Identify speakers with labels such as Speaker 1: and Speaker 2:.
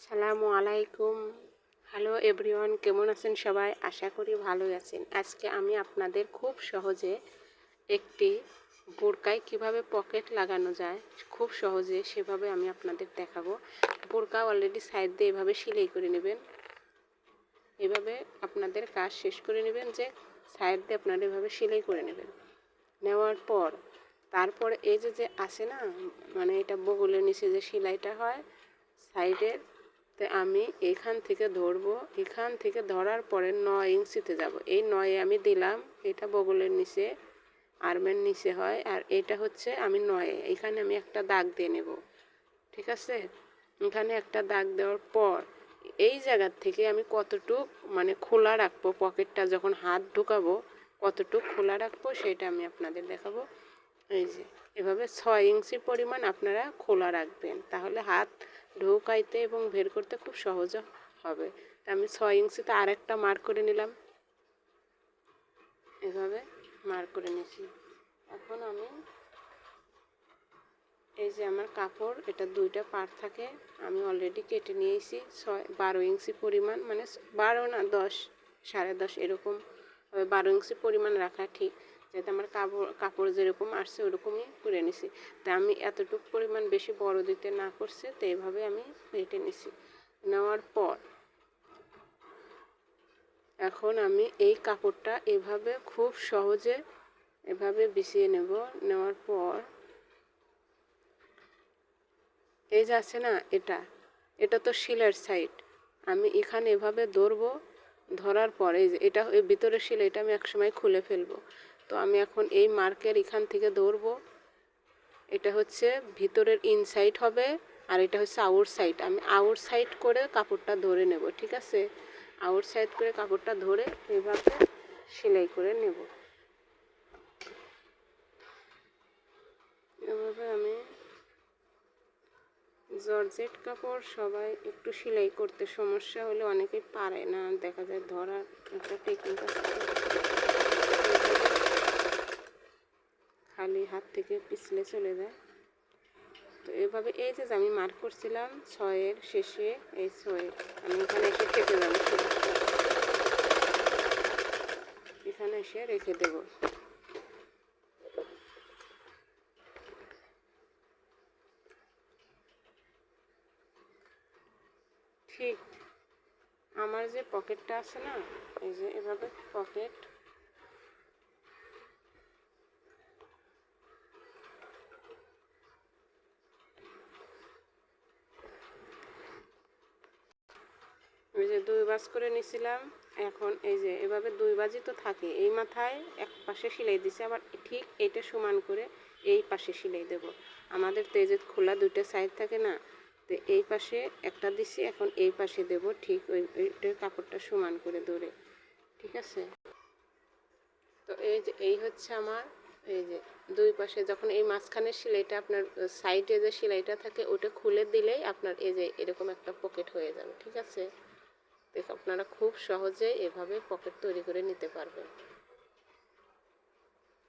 Speaker 1: সালামু আলাইকুম। Hello everyone, কেমন আছেন সবাই? আশা করি ভালোই আছেন। আজকে আমি আপনাদের খুব সহজে একটি বোরকায় কীভাবে পকেট লাগানো যায়, খুব সহজে সেভাবে আমি আপনাদের দেখাবো। বোরকা অলরেডি সাইড দিয়ে এভাবে সেলাই করে নেবেন। এভাবে আপনাদের কাজ শেষ করে নেবেন যে সাইড দিয়ে আপনারা এভাবে সেলাই করে নেবেন। নেওয়ার পর, তারপর এই যে যে আসে না মানে এটা বগলের নিচে যে সেলাইটা হয় সাইডের তো আমি এখান থেকে ধরবো। এখান থেকে ধরার পরে নয় ইঞ্চিতে যাব। এই নয়ে আমি দিলাম, এটা বগলের নিচে, আর্মের নিচে হয়, আর এটা হচ্ছে আমি নয়ে। এখানে আমি একটা দাগ দিয়ে নেব। ঠিক আছে? এখানে একটা দাগ দেওয়ার পর এই জায়গার থেকে আমি কতটুক মানে খোলা রাখব, পকেটটা যখন হাত ঢুকাবো, কতটুক খোলা রাখব সেটা আমি আপনাদের দেখাবো। এই যে, এভাবে ছয় ইঞ্চি পরিমাণ আপনারা খোলা রাখবেন। তাহলে হাত ঢোকাইতে এবং বের করতে খুব সহজ হবে। আমি ছয় ইঞ্চিতে আরেকটা মার্ক করে নিলাম। এভাবে মার্ক করে নিয়েছি। এখন আমি এই যে আমার কাপড়, এটা দুইটা পার্ট থাকে, আমি অলরেডি কেটে নিয়েছি। ছয়, বারো ইঞ্চি পরিমাণ মানে বারো না, দশ, সাড়ে দশ এরকম। বারো ইঞ্চি পরিমাণ রাখা ঠিক। যাতে আমার কাপড় কাপড় যেরকম আসছে ওরকমই করে নিছি। তা আমি এতটুকু পরিমাণ বেশি বড় দিতে না করছে, তো এইভাবে আমি কেটে নিছি। নেওয়ার পর এখন আমি এই কাপড়টা এভাবে খুব সহজে এভাবে বিছিয়ে নেব। নেওয়ার পর এই যে আছে না এটা এটা তো শিলের সাইড। আমি এখানে এভাবে ধরবো, ধরার পরে এটা ভিতরে শিল এটা আমি একসময় খুলে ফেলব। তো আমি এখন এই মার্কের এখান থেকে ধরবো এটা হচ্ছে ভিতরের ইনসাইড হবে আর এটা হচ্ছে আউট সাইড আমি আউট সাইড করে কাপড়টা ধরে নেব, ঠিক আছে? আউট সাইড করে কাপড়টা ধরে এভাবে সেলাই করে নেব। এভাবে আমি জর্জেট কাপড় সবাই একটু সেলাই করতে সমস্যা হলে অনেকেই পারে না, দেখা যায় ধরার একটা টেকনিক আছে। খালি হাত থেকে পিছলে চলে যায়। তো এভাবে এই যে আমি মার্ক করছিলাম ছয়ের শেষে, এই ছয়ের আমি এখানে এসে কেটে যাব। এখানে এসে রেখে দেব। ঠিক, আমার যে পকেটটা আছে না, এই যে এভাবে পকেট যে দুই বাজ করে নিছিলাম, এখন এই যে এভাবে দুই বাজি তো থাকে। এই মাথায় এক পাশে সেলাই দিছে, আবার ঠিক এইটা সমান করে এই পাশে সেলাই দেব। আমাদের তো এই যে খোলা দুইটা সাইড থাকে না, তো এই পাশে একটা দিছি, এখন এই পাশে দেব, ঠিক ওই ওইটার কাপড়টা সমান করে ধরে। ঠিক আছে? তো এই যে, এই হচ্ছে আমার, এই যে দুই পাশে যখন এই মাঝখানের সেলাইটা আপনার সাইডে যে সেলাইটা থাকে, ওটা খুলে দিলেই আপনার এই যে এরকম একটা পকেট হয়ে যাবে। ঠিক আছে? আপনারা খুব সহজে এভাবে পকেট তৈরি করে নিতে পারবেন।